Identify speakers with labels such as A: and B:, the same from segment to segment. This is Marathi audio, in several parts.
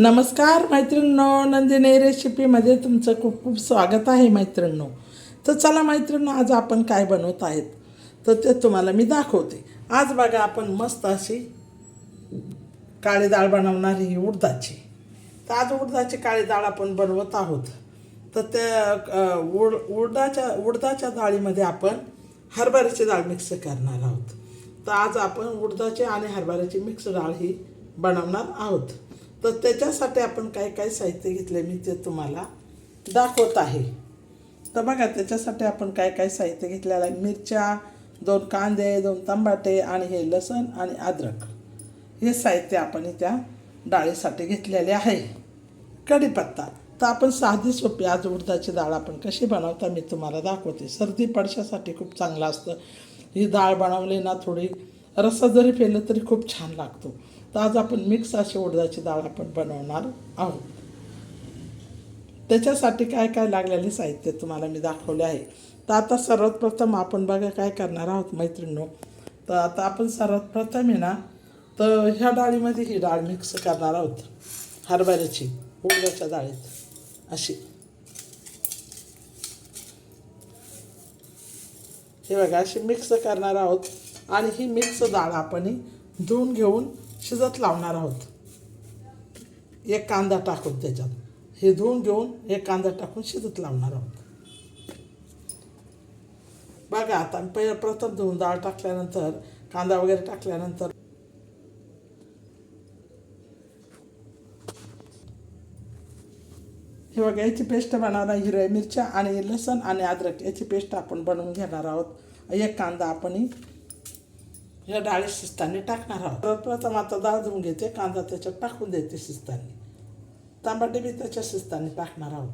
A: नमस्कार मैत्रिणींनो नंदिनी रेसिपीमध्ये तुमचं खूप खूप स्वागत आहे मैत्रिणींनो. तर चला मैत्रिणींनो आज आपण काय बनवत आहेत? तर ते तुम्हाला मी दाखवते. आज बघा आपण मस्त अशी काळी डाळ बनवणार ही उडदाची. तर आज उडदाची काळी डाळ आपण बनवत आहोत. तर त्या उड उडदाच्या उडदाच्या डाळीमध्ये आपण हरभऱ्याची डाळ मिक्स करणार आहोत. तर आज आपण उडदाची आणि हरभऱ्याची मिक्स डाळ ही बनवणार आहोत. तर त्याच्यासाठी आपण काय काय साहित्य घेतले मी ते तुम्हाला दाखवत आहे. तर बघा त्याच्यासाठी आपण काय काय साहित्य घेतलेलं आहे? मिरच्या दोन कांदे दोन तंबाटे आणि हे लसण आणि अद्रक. हे साहित्य आपण त्या डाळीसाठी घेतलेले आहे. कढीपत्ता. तर आपण साधी सोपी आज उडदाची डाळ आपण कशी बनवता मी तुम्हाला दाखवते. सर्दी पडशासाठी खूप चांगलं असतं. ही डाळ बनवली ना थोडी रस्सा जरी फेलं तरी खूप छान लागतो. तर आज आपण मिक्स अशी उडदाची डाळ आपण बनवणार आहोत. त्याच्यासाठी काय काय लागलेले साहित्य तुम्हाला मी दाखवले आहे. तर आता सर्वात प्रथम आपण बघा काय करणार आहोत मैत्रिणीनो. तर आता आपण सर्वात प्रथम आहे ना तर ह्या डाळीमध्ये ही डाळ मिक्स करणार आहोत. हरभऱ्याची उडदाच्या डाळीत. अशी. हे बघा अशी मिक्स करणार आहोत. आणि ही मिक्स डाळ आपण धुवून घेऊन शिजत लावणार आहोत. एक कांदा टाकून त्याच्यात. हे धुवून घेऊन एक कांदा टाकून शिजत लावणार आहोत. बघा आता पहिलं प्रथम धुवून डाळ टाकल्यानंतर कांदा वगैरे टाकल्यानंतर हे बघा याची पेस्ट बनवणार हिरव्या मिरच्या आणि लसण आणि अद्रक. याची पेस्ट आपण बनवून घेणार आहोत. एक कांदा आपण या डाळी शिजताना टाकणार आहोत. तर प्रथम आता डाळ धुवून घेते कांदा त्याच्यात टाकून देते शिजताना तांबाटे बी त्याच्या शिजताना टाकणार आहोत.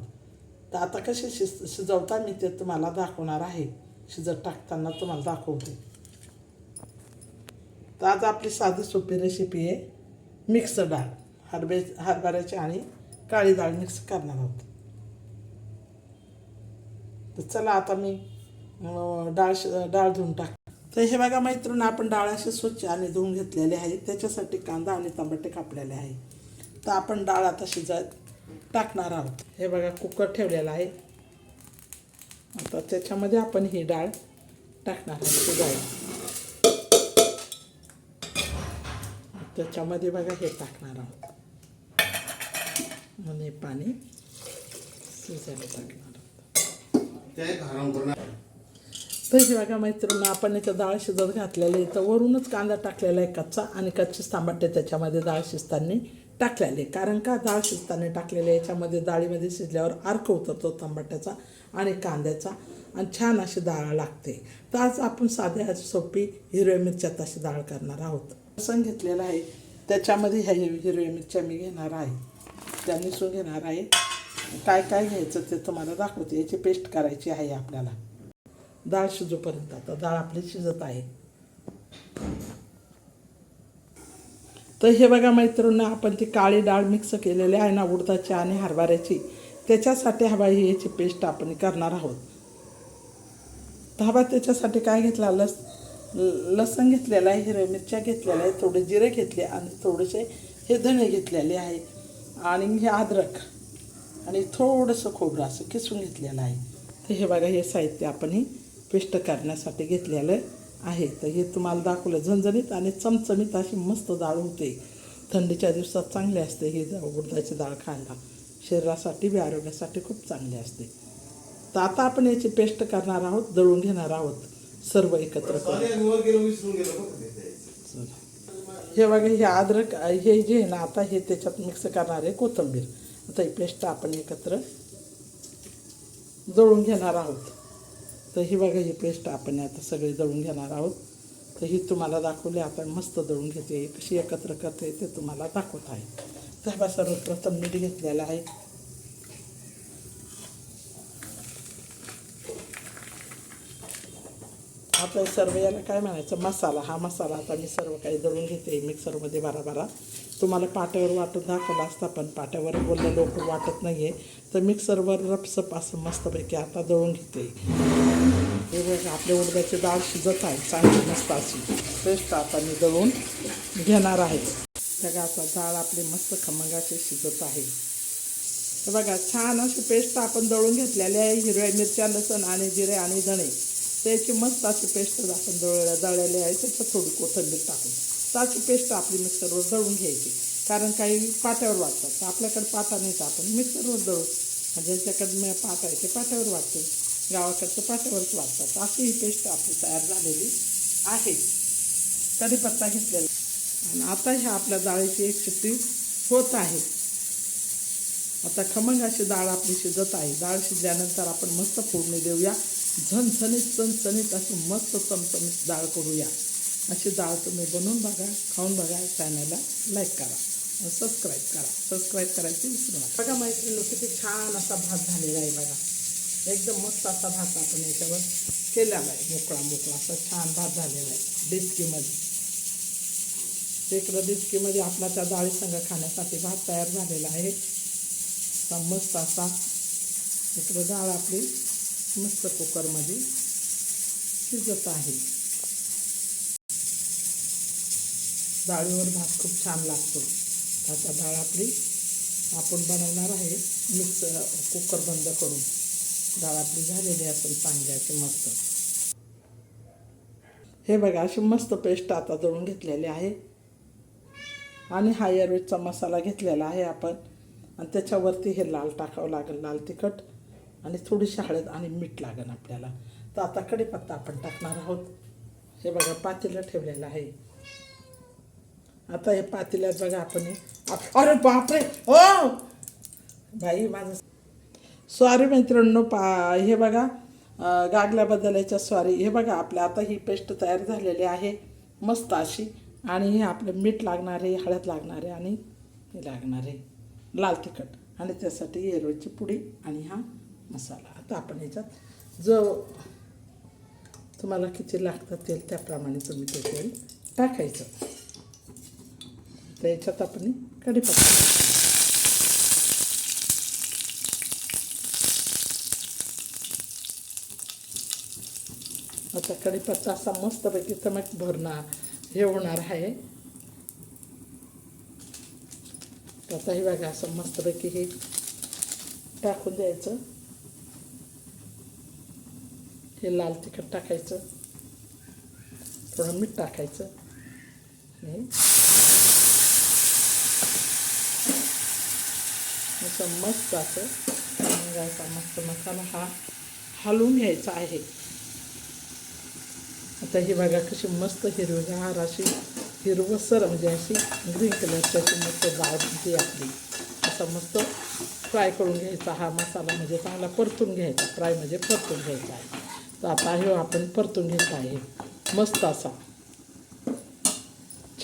A: तर आता कसे शिज शिजवता मी ते तुम्हाला दाखवणार आहे. शिजत टाकताना तुम्हाला दाखवते. तर आज आपली साधी सोपी रेसिपी आहे. मिक्स डाळ. हरबे हरभऱ्याची आणि काळी डाळ मिक्स करणार आहोत. तर चला आता मी डाळ शि- डाळ धुवून टाक तर हे बघा मैत्रीण आपण डाळ अशी स्वच्छ आणि धुवून घेतलेले आहे. त्याच्यासाठी कांदा आणि टमाटे कापलेले आहे. तर आपण डाळ आता शिजत टाकणार आहोत. हे बघा कुकर ठेवलेला आहे. आता त्याच्यामध्ये आपण ही डाळ टाकणार आहोत शिजायला. त्याच्यामध्ये बघा हे टाकणार आहोत. आणि पाणी शिजायला टाकणार आहोत. तर हे बघा मैत्रिणी आपण इथं डाळ शिजत घातलेली आहे. तर वरूनच कांदा टाकलेला आहे कच्चा आणि कच्चीच तांबटे त्याच्यामध्ये डाळ शिजताना टाकलेले कारण का? डाळ शिजताना टाकलेले याच्यामध्ये डाळीमध्ये शिजल्यावर अर्क उतरतो तांबट्याचा आणि कांद्याचा आणि छान अशी डाळ लागते. तर आज आपण साध्या सोपी हिरव्या मिरच्यात अशी डाळ करणार आहोत. लसण घेतलेलं आहे. त्याच्यामध्ये ह्या हिरव्या मिरच्या मी घेणार आहे. त्या निसून घेणार आहे. काय काय घ्यायचं ते तुम्हाला दाखवते. याची पेस्ट करायची आहे आपल्याला. डाळ शिजूपर्यंत. आता डाळ आपली शिजत आहे. तर हे बघा मैत्रिणी आपण ती काळी डाळ मिक्स केलेली आहे ना उडदाची आणि हरभऱ्याची. त्याच्यासाठी हवा ही याची पेस्ट आपण करणार आहोत. तर हवा त्याच्यासाठी काय घेतला? लस ल- लसण घेतलेला आहे हिरव्या मिरच्या घेतलेल्या आहे थोडे जिरे घेतले आणि थोडेसे हे धणे घेतलेले आहे. आणि हे अद्रक आणि थोडंसं खोबरं असं किसून घेतलेलं आहे. तर हे बघा हे साहित्य आपण पेस्ट करण्यासाठी घेतलेलं आहे. तर हे तुम्हाला दाखवलं झणझणीत आणि चमचमीत अशी मस्त डाळ होते. थंडीच्या दिवसात चांगली असते ही उडदाची डाळ खायला. शरीरासाठी बी आरोग्यासाठी खूप चांगली असते. तर आता आपण याची पेस्ट करणार आहोत दळून घेणार आहोत सर्व एकत्र करून. हे बघा हे अद्रक हे जे आहे ना आता हे त्याच्यात मिक्स करणार आहे कोथिंबीर. आता ही पेस्ट आपण एकत्र दळून घेणार आहोत. तर ही बघा ही पेस्ट आपण आता सगळी दळून घेणार आहोत. तर ही तुम्हाला दाखवली आता मस्त दळून घेते कशी एकत्र करते ते तुम्हाला दाखवत आहे. तर बा सर्वप्रथम मीठ घेतलेलं आहे. आपल्या सर्व याला काय म्हणायचं? मसाला. हा मसाला आता मी सर्व काही दळून घेते मिक्सरमध्ये बारा बारा तुम्हाला पाट्यावर वाटून दाखवला असता पण पाट्यावर बोललं लवकर वाटत नाही आहे तर मिक्सरवर रपसप असं मस्तपैकी आता दळून घेते. हे बघा आपल्या उडद्याची डाळ शिजत आहे चांगली मस्त अशी. पेस्ट आता मी दळून घेणार आहे. बघा आता डाळ आपली मस्त खमंगाची शिजत आहे. तर बघा छान अशी पेस्ट आपण दळून घेतलेली आहे हिरव्या मिरच्या लसण आणि जिरे आणि धणे. त्याची मस्त अशी पेस्ट आपण दळल्या दळलेली आहे त्याच्यात थोडी कोथिंबीर टाकून. तर अशी पेस्ट आपली मिक्सरवर दळून घ्यायची. कारण काही पाट्यावर वाटतात. तर आपल्याकडे पाटा नाही तर आपण मिक्सरवर दळू. म्हणजे ज्याच्याकडे पाटा आहे ते पाट्यावर वाटते. गावाकडचं पाट्यावरच वाटतात अशी ही पेस्ट आपली तयार झालेली आहे. कढीपत्ता घेतलेला. आणि आता ह्या आपल्या डाळीची एक शिट्टी होत आहे. आता खमंग अशी डाळ आपली शिजत आहे. डाळ शिजल्यानंतर आपण मस्त फोडणी देऊया. झणझणीत चणचणीत अशी मस्त चमचमीत डाळ करूया. अशी डाळ तुम्ही बनवून बघा खाऊन बघा चॅनलला लाईक करा सबस्क्राईब करा. सबस्क्राईब करायची विसरू नका. बघा मैत्रिणी किती छान असा भात झालेला आहे बघा. एकदम मस्त असा भात आपण याच्यावर केलेला आहे मोकळा मोकळा असा छान भात झालेला आहे. डिस्कीमध्ये. इकडं डिस्कीमध्ये आपला त्या डाळीसंग खाण्यासाठी भात तयार झालेला आहे. असा मस्त असा इकडं डाळ आपली मस्त कुकरमध्ये शिजत आहे. डाळीवर भात खूप छान लागतो. आता डाळ आपली आपण बनवणार आहे मिक्स कुकर बंद करून. डाळ आपली झालेली असेल चांगली मस्त. हे बघा अशी मस्त पेस्ट आता दळून घेतलेली आहे. आणि हा एअरवेजचा मसाला घेतलेला आहे आपण. आणि त्याच्यावरती हे लाल टाकावं लागेल लाल तिखट. आणि थोडीशी हळद आणि मीठ लागेल आपल्याला. तर आता कढीपत्ता आपण टाकणार आहोत. हे बघा पातेलं ठेवलेलं आहे. आता हे पातेल्यात बघा आपण अरे बापरे! हो! बाई माझं स्वारी मित्रांनो पा हे बघा गागल्याबद्दल याच्या स्वारी हे बघा आपल्या आता ही पेस्ट तयार झालेली आहे मस्त अशी. आणि हे आपलं मीठ लागणार आहे हळद लागणार आहे आणि हे लागणार आहे लाल तिखट. आणि त्यासाठी येरोची पुडी आणि हा मसाला. आता आपण याच्यात जो तुम्हाला किती लागतं तेल त्याप्रमाणे तुम्ही ते तेल टाकायचं. तर याच्यात आपण कढीपत्ता आता कढीपत्ता असा मस्तपैकी चमक भरणार. हे होणार आहे. आता हे बघा असं मस्तपैकी हे टाकून द्यायचं. हे लाल तिखट टाकायचं. थोडं मीठ टाकायचं. आणि असं मस्त असं मस्त मसाला हा हलवून घ्यायचा आहे. आता ही बघा कशी मस्त हिरवीगार अशी हिरवसर म्हणजे अशी ग्रीन कलरची अशी मस्त डाळ ती आपली. असा मस्त फ्राय करून घ्यायचा हा मसाला म्हणजे चांगला परतून घ्यायचा. फ्राय म्हणजे परतून घ्यायचा आहे. तर आता हे आपण परतून घ्यायचा आहे. मस्त असा.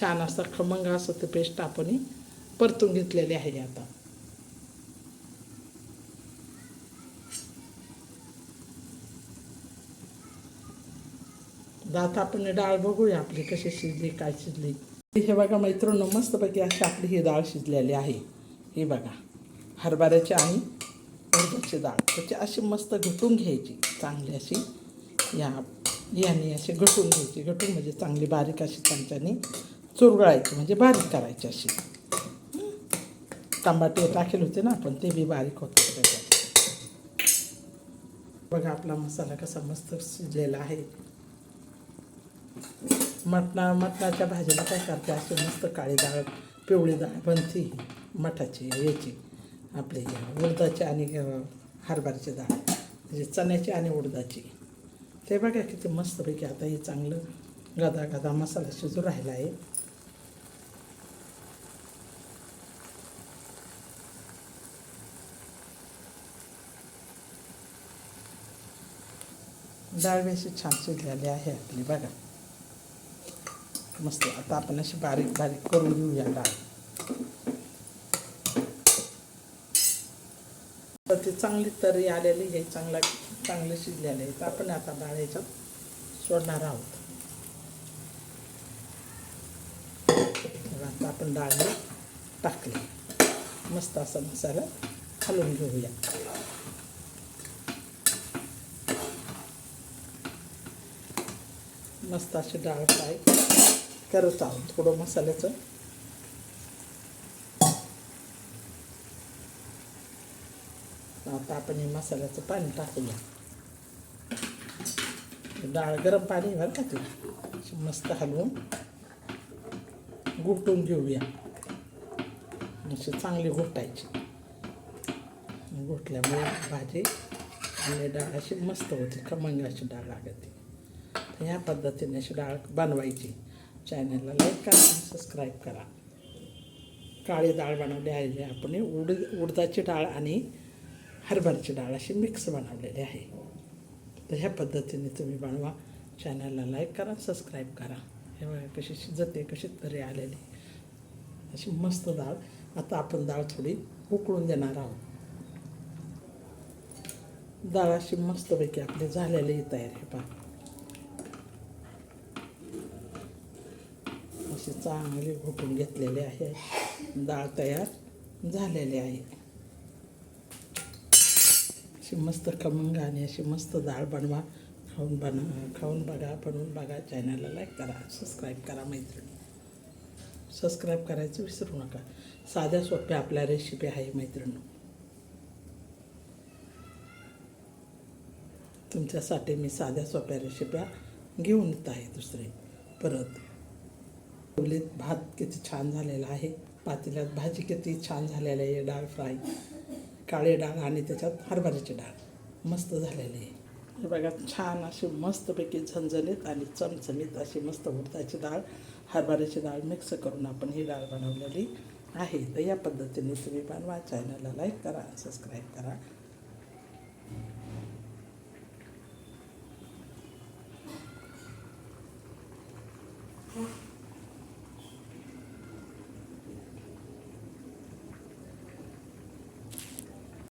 A: छान असा खमंग असं ते पेस्ट आपण परतून घेतलेली आहे आता. दात आपण डाळ बघूया आपली कशी शिजली काय शिजली. हे बघा मैत्रिणी मस्तपैकी अशी आपली ही डाळ शिजलेली आहे. हे बघा हरभऱ्याची आणि उडदाची डाळ. त्याची अशी मस्त घटून घ्यायची चांगली अशी. या याने अशी घटून घ्यायची. घटून म्हणजे चांगली बारीक अशी चमच्याने चुरगळायची म्हणजे बारीक करायची अशी. टमाटे टाकेल होते ना आपण ते बी बारीक होते. त्याच्यात बघा आपला मसाला कसा मस्त शिजलेला आहे. मटणा मटणाच्या भाजीला काय करते? अशी मस्त काळी डाळ पिवळी डाळ बनती मठाची याची आपली उडदाची आणि हरभऱ्याची डाळ म्हणजे चण्याची आणि उडदाची. ते बघा किती मस्तपैकी आता हे चांगलं गदा गदा मसाला शिजू राहिला आहे. डाळ बी अशी छान शिजलेली आहे आपली बघा. मस्त. आता आपण अशी बारीक बारीक करून घेऊया डाळ. तर ती चांगली तरी आलेली आहे चांगला चांगले शिजलेले आहे तर आपण आता डाळ याच्यात सोडणार आहोत. आता आपण डाळ टाकली. मस्त असा मसाला हलवून घेऊया. मस्त अशी डाळ फ्राय. करत आहोत थोडं मसाल्याचं. आता आपण हे मसाल्याचं पाणी टाकूया. डाळ गरम पाणी बरं का ते. मस्त हलवून घुटून घेऊया. अशी चांगली घोटायची. गुटल्यामुळे भाजी आणि डाळ अशी मस्त होते. खमंग अशी डाळ लागते. ह्या पद्धतीने अशी डाळ बनवायची. चॅनलला लाईक करा आणि सबस्क्राईब करा. काळी डाळ बनवली आहे आपण उड उडदाची डाळ आणि हरभऱ्याची डाळ अशी मिक्स बनवलेली आहे. तर ह्या पद्धतीने तुम्ही बनवा. चॅनलला लाईक करा सबस्क्राईब करा. हे बघा कशी शिजते कशी तरी आलेली. अशी मस्त डाळ. आता आपण डाळ थोडी उकळून देणार आहोत. डाळ अशी मस्तपैकी आपली झालेली तयार आहे पहा. अशी चांगली घोटून घेतलेली आहे. डाळ तयार झालेली आहे. अशी मस्त खमंग आणि अशी मस्त डाळ बनवा. खाऊन बना खाऊन बघा बनवून बघा. चॅनलला लाईक करा सबस्क्राईब करा मैत्रिणी. सबस्क्राईब करायचं विसरू नका. साध्या सोप्या आपल्या रेसिपी आहे मैत्रिणी. तुमच्यासाठी मी साध्या सोप्या रेसिप्या घेऊन येत आहे दुसरे. परत उलीत भात किती छान झालेला आहे. पातेल्यात भाजी किती छान झालेली आहे डाळ फ्राय. काळी डाळ आणि त्याच्यात हरभऱ्याची डाळ. मस्त झालेली आहे. हे बघा छान अशी मस्तपैकी झणझणीत आणि चमचमीत अशी मस्त उडदाची डाळ हरभऱ्याची डाळ मिक्स करून आपण ही डाळ बनवलेली आहे. तर या पद्धतीने तुम्ही बनवा चॅनलला लाईक करा सबस्क्राईब करा.